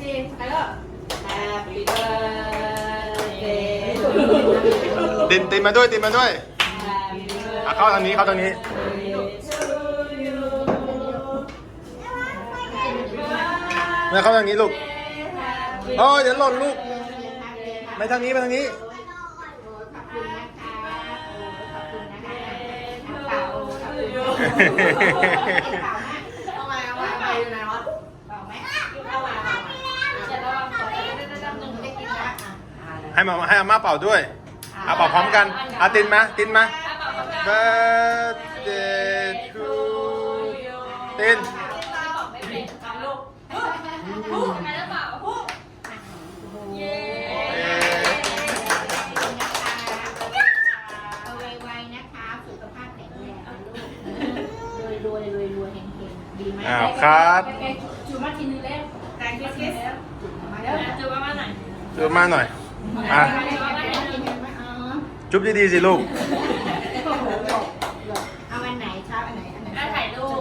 สี่ไปแล้ว Happy birthday ตินตินมาด้วยตินมาด้วย Happy อะเข้าทางนี้เข้าทางนี้ birthday to you แม่เข้าทางนี้ลูกโอ้ยเดี๋ยวหล่นลูกไปทางนี้ไปทางนี้ขอบคุณนะคะขอบคุณนะคะเป่าขอบคุณเอามาเอามาไปอยู่ไหนวะเป่าไหมเอามา ให้มาให้อาม่าเป่าด้วยเอาเป่าพร้อมกันเอาตินมาตินมา birthday to ตินเย้เอาไวๆนะคะสุขภาพแข็งแรงนะลูกรวยรวยรวยรวยเฮงเฮงดีไหมอ้า จุ๊บดีๆสิลูก เอาอันไหนชอบอันไหนอันไหน ถ่ายรูป